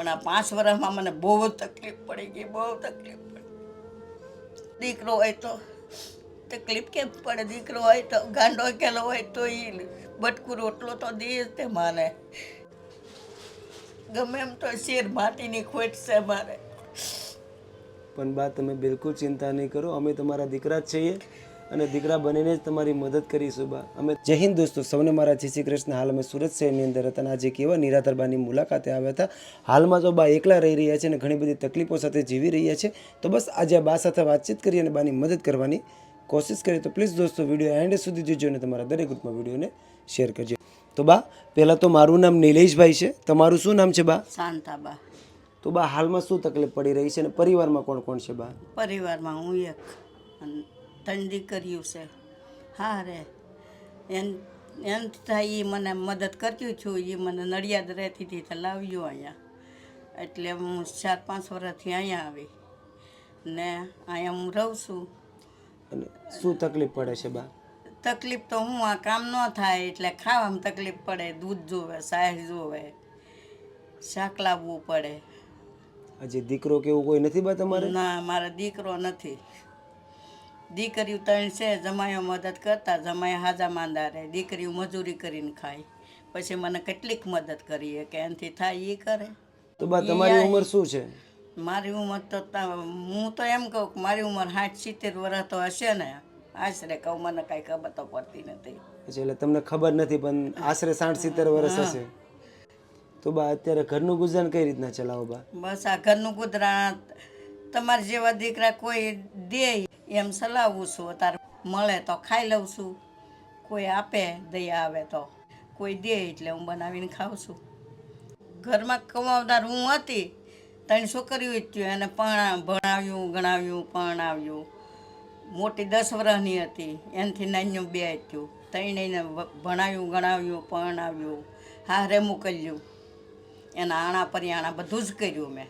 પણ આ પાંચ વર્ષમાં મને બહુ તકલીફ પડી ગઈ, બહુ તકલીફ પડી દીકરો હોય તો તકલીફ કેમ પડે? દીકરો હોય તો ગાંડો કેલો હોય તો એ બટકું રોટલો તો દે જ તે માને. ગમે એમ તો શેર માટીની ખોટ છે મારે. પણ બા, તમે બિલકુલ ચિંતા નહીં કરો. અમે તમારા દીકરા જ છીએ. અને દીકરા બનીને જ તમારી મદદ કરીશું બા અમે જય હિન્દ દોસ્તો સૌને મારા જય શ્રી કૃષ્ણ. હાલ અમે સુરત શહેરની અંદર હતા અને આજે કેવા નિરાધરબાની મુલાકાતે આવ્યા હતા. હાલમાં તો બા એકલા રહી રહ્યા છે અને ઘણી બધી તકલીફો સાથે જીવી રહ્યા છે. તો બસ આજે આ બા સાથે વાતચીત કરી અને બાની મદદ કરવાની કોશિશ કરીએ તો પ્લીઝ દોસ્તો વીડિયો એન્ડ સુધી જોજો અને તમારા દરેક ગ્રુપમાં વિડીયોને શેર કરજો. તો બા પહેલાં તો મારું નામ નિલેશભાઈ છે. તમારું શું નામ છે બા? શાંતાબા. તો બા હાલમાં શું તકલીફ પડી રહી છે અને પરિવારમાં કોણ કોણ છે બા? પરિવારમાં હું એક અને કર્યું છે. હા રે. એમ એમ થાય એ મને મદદ કર્યું છું એ મને નડિયાદ રહેતી હતી તો લાવ્યું અહીંયા. એટલે હું ચાર પાંચ વર્ષથી અહીંયા આવી ને અહીંયા હું રહું છું. અને શું તકલીફ પડે છે બા? તકલીફ તો હું આ કામ ન થાય એટલે ખાવામાં તકલીફ પડે દૂધ જોવે સાહેબ જોવે શાક લાવવું પડે. હજી દીકરો કે એવું કોઈ નથી બા તમારે? ના મારો દીકરો નથી. દીકરીઓ ત્રણ છે જમાયો મદદ કરતા જમાય હાજા માંદા રહે દીકરીઓ મજૂરી કરીને ખાય. પછી મને કેટલીક મદદ કરીએ કે એનાથી થાય એ કરે. તો બા તમારી ઉંમર શું છે? મારી ઉંમર તો હું તો એમ કહું કે મારી ઉંમર સાઠ સિત્તેર વર્ષ તો હશે ને. આશરે કહું મને કાંઈ ખબર તો પડતી નથી. એટલે તમને ખબર નથી પણ આશરે સાઠ સિત્તેર વર્ષ હશે. તો બા અત્યારે ઘરનું ગુજરાન કઈ રીતના ચલાવો બા? બસ આ ઘરનું ગુજરાન તમારા જેવા દીકરા કોઈ દે એમ ચલાવું છું તાર મળે તો ખાઈ લઉં છું. કોઈ આપે દયા આવે તો, કોઈ દે એટલે હું બનાવીને ખાઉં છું. ઘરમાં કમાવનાર હું હતી, ત્રણ છોકરીઓ જ થયું એને પણ ભણાવ્યું, ગણાવ્યું પરણાવ્યું મોટી દસ વર્ષની હતી, એનાથી નાનું બે થયું ત્રણેયને ભણાવ્યું, ગણાવ્યું પરણાવ્યું હારે મોકલ્યું. એના આણા પરિયાણા બધું જ કર્યું મેં.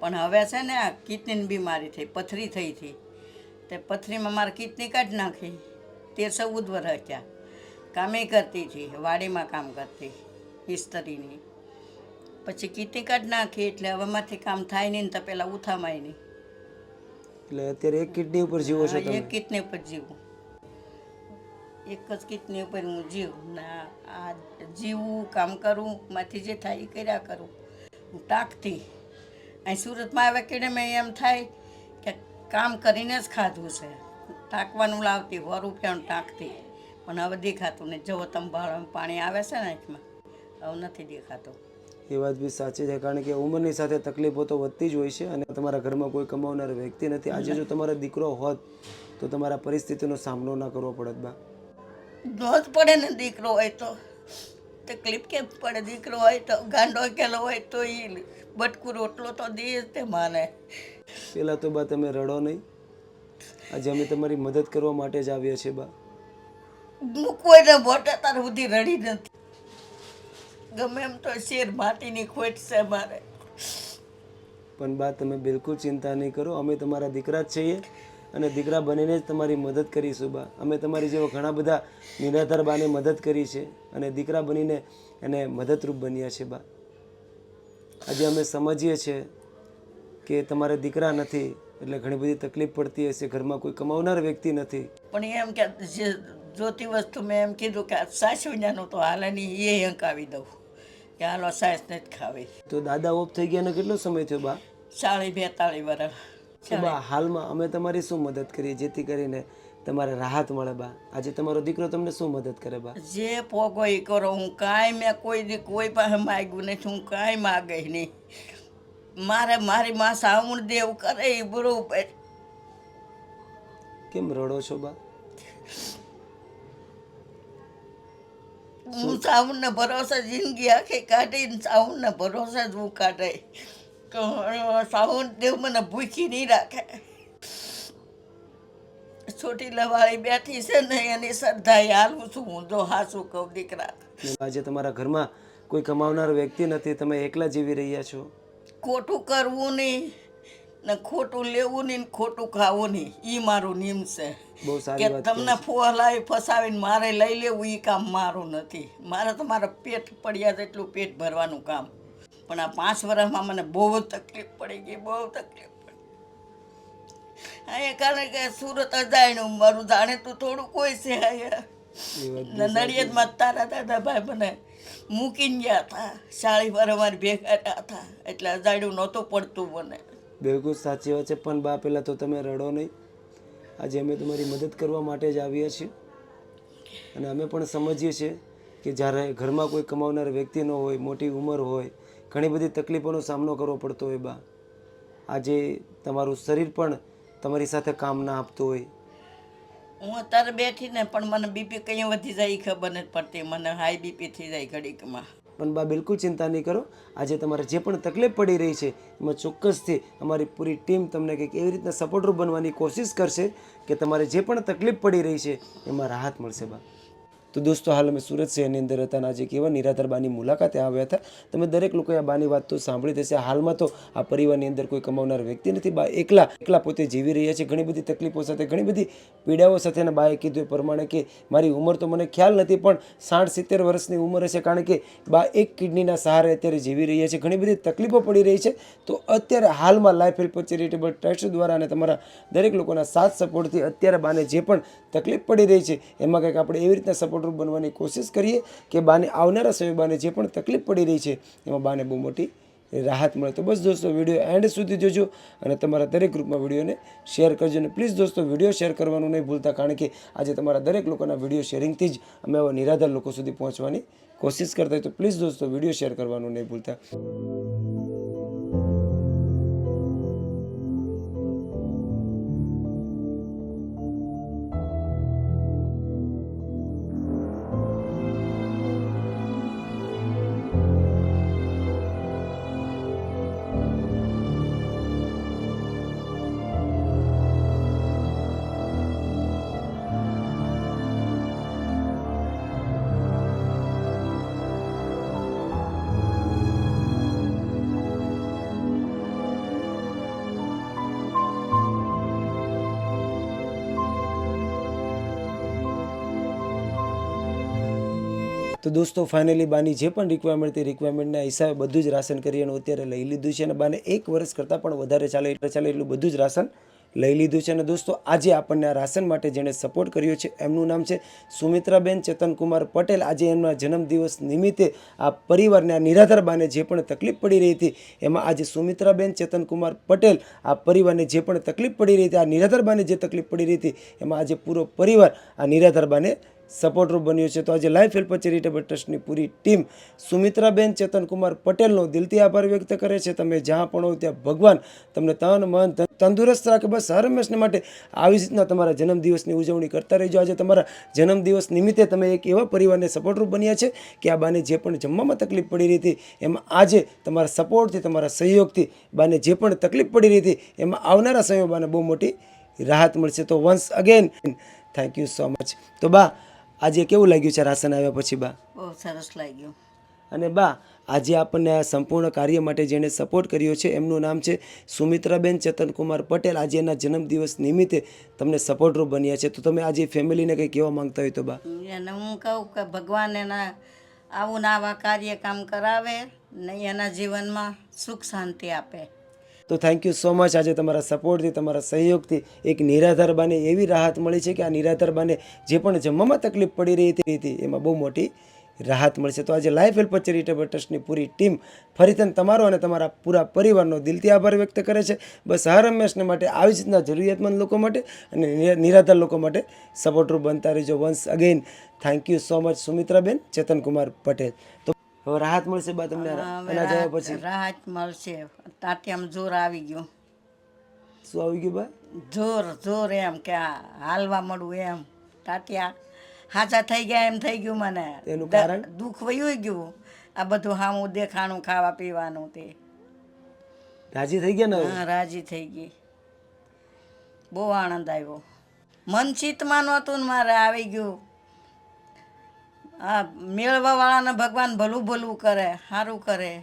પણ હવે છે ને આ કિડનીની બીમારી થઈ, પથરી થઈ હતી. તે પથરીમાં મારે કિડની કાઢી નાખી. તે ચૌદ વર્ષ થયા. કામે કરતી હતી વાડીમાં કામ કરતી ઇસ્તરીની પછી કિડની કાઢી નાખી એટલે હવે માંથી કામ થાય નહીં તો પહેલાં ઉથામાય નહીં. એટલે અત્યારે એક કિડની ઉપર જીવો છો એક કિડની ઉપર જીવું. એક જ કિડની ઉપર હું જીવ. ના આ જીવું કામ કરું માંથી જે થાય એ કર્યા કરું. હું ટાંકતી. અહીં સુરતમાં આવે કેડે મેં એમ થાય કામ કરીને જ ખાધું છે. ટાંકવાનું લાવતી સો રૂપિયાનું ટાંકતી. પણ હવે દેખાતું નહીં. જવો તમે ભાડું પાણી આવે છે ને આંખમાં હવે નથી દેખાતું. એ વાત બી સાચી છે કારણ કે ઉંમરની સાથે તકલીફો તો વધતી જ હોય છે અને તમારા ઘરમાં કોઈ કમાવનાર વ્યક્તિ નથી. આજે જો તમારો દીકરો હોત તો તમારા પરિસ્થિતિનો સામનો ના કરવો પડત બા. દોધ પડે ને દીકરો હોય તો. તકલીફ કેમ પડે? દીકરો હોય તો ગાંડો કેલો હોય તો એ બટકું રોટલો તો દે તે માને. પહેલાં તો બા તમે રડો નહીં. આજે અમે તમારી મદદ કરવા માટે જ આવ્યા છીએ બા. હું કોઈને મોટા તાર સુધી રડી નથી. ગમે એમ તો શેર માટીની ખોટ છે મારે. પણ બા તમે બિલકુલ ચિંતા નહીં કરો અમે તમારા દીકરા જ છીએ અને દીકરા બનીને જ તમારી મદદ કરીશું બા. અમે તમારી જેવા ઘણા બધા નિરાધાર બાને મદદ કરી છે અને દીકરા બનીને એને મદદરૂપ બન્યા છે બા. આજે અમે સમજીએ છીએ કે તમારે દીકરા નથી એટલે ઘણી બધી તકલીફ પડતી હશે ઘરમાં કોઈ કમાવનાર વ્યક્તિ નથી. પણ એમ કે જે જોતી વસ્તુ મેં એમ કીધું કે સાસુજાનું તો હાલ નહીં એ હંકાવી દઉં કે હાલો સાસ જ ખાવી. તો દાદા ઓફ થઈ ગયા કેટલો સમય થયો બા? સાડી બેતાળી વર્ષ બા હાલમાં અમે તમારી શું મદદ કરીએ જેથી કરીને તમારે રાહત મળે બા? આજે તમારો દીકરો તમને શું મદદ કરે બા? જે પોગો એ કરો હું કાંઈ મેં કોઈ કોઈ પાસે માગ્યું નથી હું કાંઈ માગે નહીં. મારે મારી માં સાવણ દેવ કરે એ બરોબર કેમ રડો છો બા? હું સાવણને ભરોસે જિંદગી આખી કાઢીને સાવણને ભરોસે જ હું કાઢે. સાવણ દેવ મને ભૂખી નહીં રાખે. છોટી લવાળી બેઠી છે ને એની શ્રદ્ધા હાલું છું હું. જો હાસું કહું દીકરા. આજે તમારા ઘરમાં કોઈ કમાવનાર વ્યક્તિ નથી તમે એકલા જીવી રહ્યા છો? ખોટું કરવું નહીં ને ખોટું લેવું નહીં ખોટું ખાવું નહીં. એ મારું નિયમ છે. કે તમને ફોલાવી ફસાવીને મારે લઈ લેવું એ કામ મારું નથી. મારે તો મારા પેટ પડ્યા એટલું પેટ ભરવાનું કામ. પણ આ પાંચ વર્ષમાં મને બહુ તકલીફ પડી ગઈ બહુ તકલીફ પડી અહીંયા કારણ કે સુરત અજાણ્યું મારું જાણીતું થોડું કોઈ છે અહીંયા નડિયાદમાં તારા દાદા ભાઈ મને મૂકીને ગયા હતા. સાડી વાર અમારે ભેગા હતા. એટલે અજાડ્યું નહોતું પડતું મને. બિલકુલ સાચી વાત છે. પણ બા, પહેલાં તો તમે રડો નહીં. આજે અમે તમારી મદદ કરવા માટે જ આવ્યા છીએ. અને અમે પણ સમજીએ છીએ કે જ્યારે ઘરમાં કોઈ કમાવનાર વ્યક્તિ ન હોય, મોટી ઉંમર હોય, ઘણી બધી તકલીફોનો સામનો કરવો પડતો હોય બા. આજે તમારું શરીર પણ તમારી સાથે કામ ના આપતું હોય. હું અત્યારે બેઠી ને પણ મને બીપી કઈ વધી જાય ખબર નથી પડતી. મને હાઈ બીપી થઈ જાય ઘડીકમાં. પણ બા, બિલકુલ ચિંતા નહીં કરો. આજે તમારે જે પણ તકલીફ પડી રહી છે, એમાં ચોક્કસથી અમારી પૂરી ટીમ તમને કંઈક એવી રીતના સપોર્ટર બનવાની કોશિશ કરશે કે તમારે જે પણ તકલીફ પડી રહી છે, એમાં રાહત મળશે બા. તો દોસ્તો, હાલ અમે સુરત શહેરની અંદર હતા અને આજે કેવા નિરાધાર બાની મુલાકાતે આવ્યા હતા. તમે દરેક લોકોએ આ બાની વાત તો સાંભળી થશે હાલમાં તો આ પરિવારની અંદર કોઈ કમાવનાર વ્યક્તિ નથી. બા, એકલા એકલા પોતે જીવી રહ્યા છે. ઘણી બધી તકલીફો સાથે, ઘણી બધી પીડાઓ સાથે અને બાએ કીધું એ પ્રમાણે કે મારી ઉંમર તો મને ખ્યાલ નથી, પણ સાઠ સિત્તેર વર્ષની ઉંમર હશે કારણ કે બા એક કિડનીના સહારે અત્યારે જીવી રહ્યા છે. ઘણી બધી તકલીફો પડી રહી છે. તો અત્યારે હાલમાં લાઈફ હેલ્પ ચેરિટેબલ ટ્રસ્ટ દ્વારા અને તમારા દરેક લોકોના સાથ સપોર્ટથી અત્યારે બાને જે પણ તકલીફ પડી રહી છે, એમાં કંઈક આપણે એવી રીતના સપોર્ટર બનવાની કોશિશ કરીએ કે બાને આવનારા સમય બાને જે પણ તકલીફ પડી રહી છે, એમાં બાને બહુ મોટી રાહત મળે. તો બસ દોસ્તો, વીડિયો એન્ડ સુધી જોજો અને તમારા દરેક ગ્રુપમાં વિડીયોને શેર કરજો અને પ્લીઝ દોસ્તો, વીડિયો શેર કરવાનું નહીં ભૂલતા, કારણ કે આજે તમારા દરેક લોકોના વીડિયો શેરિંગથી જ અમે આવા નિરાધાર લોકો સુધી પહોંચવાની કોશિશ કરતા હોય. તો પ્લીઝ દોસ્તો, વીડિયો શેર કરવાનું નહીં ભૂલતા. તો દોસ્તો ફાઇનલી બાની જે પણ રિક્વાયરમેન્ટ હતી રિક્વાયરમેન્ટના હિસાબે બધું જ રાશન કરી અને અત્યારે લઈ લીધું છે અને બાને એક વર્ષ કરતાં પણ વધારે ચાલે, એટલે ચાલે એટલું બધું જ રાશન લઈ લીધું છે. અને દોસ્તો, આજે આપણને આ રાશન માટે જેણે સપોર્ટ કર્યો છે, એમનું નામ છે સુમિત્રાબેન ચેતનકુમાર પટેલ. આજે એમના જન્મદિવસ નિમિત્તે આ પરિવારને, આ નિરાધાર બાને જે પણ તકલીફ પડી રહી હતી, એમાં આજે સુમિત્રાબેન ચેતનકુમાર પટેલ આ પરિવારને જે પણ તકલીફ પડી રહી હતી, આ નિરાધાર બાને જે તકલીફ પડી રહી હતી, એમાં આજે પૂરો પરિવાર આ નિરાધાર બાને સપોર્ટરૂપ બન્યો છે. તો આજે લાઈફ હેલ્પ ચેરિટેબલ ટ્રસ્ટની પૂરી ટીમ સુમિત્રાબેન ચેતનકુમાર પટેલનો દિલથી આભાર વ્યક્ત કરે છે. તમે જ્યાં પણ હો ત્યાં ભગવાન તમને તન, મન તંદુરસ્ત રાખે. બસ હર હંમેશને માટે આવી રીતના તમારા જન્મદિવસની ઉજવણી કરતા રહેજો. આજે તમારા જન્મદિવસ નિમિત્તે તમે એક એવા પરિવારને સપોર્ટરૂપ બન્યા છે કે આ બાને જે પણ જમવામાં તકલીફ પડી રહી હતી, એમાં આજે તમારા સપોર્ટથી, તમારા સહયોગથી બાને જે પણ તકલીફ પડી રહી હતી, એમાં આવનારા સમયમાં બાને બહુ મોટી રાહત મળશે. તો once again thank you so much તો બા આજે કેવું લાગ્યું છે રાશન આવ્યા પછી બા? બહુ સરસ લાગ્યું. અને બા આજે આપણને આ સંપૂર્ણ કાર્ય માટે જેણે સપોર્ટ કર્યો છે એમનું નામ છે સુમિત્રાબેન ચેતનકુમાર પટેલ. આજે એના જન્મદિવસ નિમિત્તે તમને સપોર્ટરૂપ બન્યા છે. તો તમે આજે ફેમિલીને કંઈ કહેવા માંગતા હોય તો બા? એને હું કહું કે ભગવાન એના આવું ને આવા કાર્ય કામ કરાવે ને એના જીવનમાં સુખ શાંતિ આપે. તો થેન્ક યુ સો મચ આજે તમારા સપોર્ટથી તમારા સહયોગથી એક નિરાધાર બાને એવી રાહત મળી છે કે આ નિરાધાર બાને જે પણ જમવામાં તકલીફ પડી રહી હતી એમાં બહુ મોટી રાહત મળશે તો આજે લાઈફ હેલ્પ ચેરિટેબલ ટ્રસ્ટની પૂરી ટીમ ફરીથી તમારો અને તમારા પૂરા પરિવારનો દિલથી આભાર વ્યક્ત કરે છે. બસ હર હંમેશને માટે આવી જ રીતના જરૂરિયાતમંદ લોકો માટે અને નિરાધાર લોકો માટે સપોર્ટરૂપ બનતા રહેજો. Once again thank you so much Sumitraben, Chetankumar Patel. તો હવે રાહત મળશે બા તમને એના અનાજ પછી? રાહત મળશે. તાત્યામ જોર આવી ગયું. શું આવી ગયું બા? જોર જોર એમ કે હાલવા મળવું એમ. તાત્યા હાચા થઈ ગયા એમ થઈ ગયું મને. એનું કારણ? દુઃખ વયું ગયું. આ બધું હામું દેખાણું ખાવા પીવાનું તે. રાજી થઈ ગયા ને હા રાજી થઈ ગઈ. બહુ આનંદ આવ્યો. મન ચિત્તમાં નહોતું ને મારે આવી ગયું. આ મેળવાવાળાને ભગવાન ભલું ભલું કરે સારું કરે.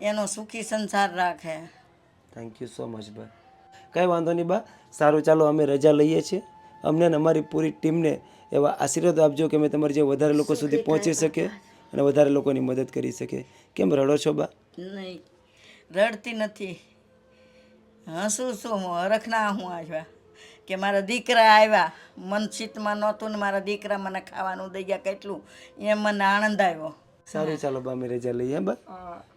એનો સુખી સંસાર રાખે. થેન્ક યુ સો મચ બા કંઈ વાંધો નહીં બા. સારું ચાલો અમે રજા લઈએ છીએ. અમને ને અમારી પૂરી ટીમને એવા આશીર્વાદ આપજો કે અમે તમારી જે વધારે લોકો સુધી પહોંચી શકીએ અને વધારે લોકોની મદદ કરી શકીએ. કેમ રડો છો બા? નહીં રડતી નથી. હસું છું હું હરખના હું આવ્યા કે મારા દીકરા આવ્યા. મન ચિત્તમાં નહોતું ને મારા દીકરા મને ખાવાનું દઈ ગયા કેટલું. એમ મને આનંદ આવ્યો. સારું ચાલો બા અમે રજા લઈએ હે બા?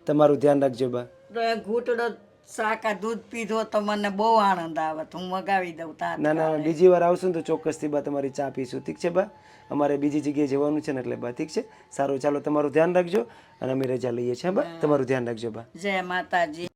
તમારું ધ્યાન રાખજો બા. તો એ ઘૂંટડો શાકા દૂધ પીધો તો મને બહુ આનંદ આવે. હું મગાવી દઉં તાર ના ના બીજી વાર આવશું તો ચોક્કસથી બા તમારી ચા પીશું. ઠીક છે બા? અમારે બીજી જગ્યાએ જવાનું છે ને એટલે બા ઠીક છે? સારું ચાલો તમારું ધ્યાન રાખજો અને અમે રજા લઈએ છીએ બા? તમારું ધ્યાન રાખજો બા. જય માતાજી.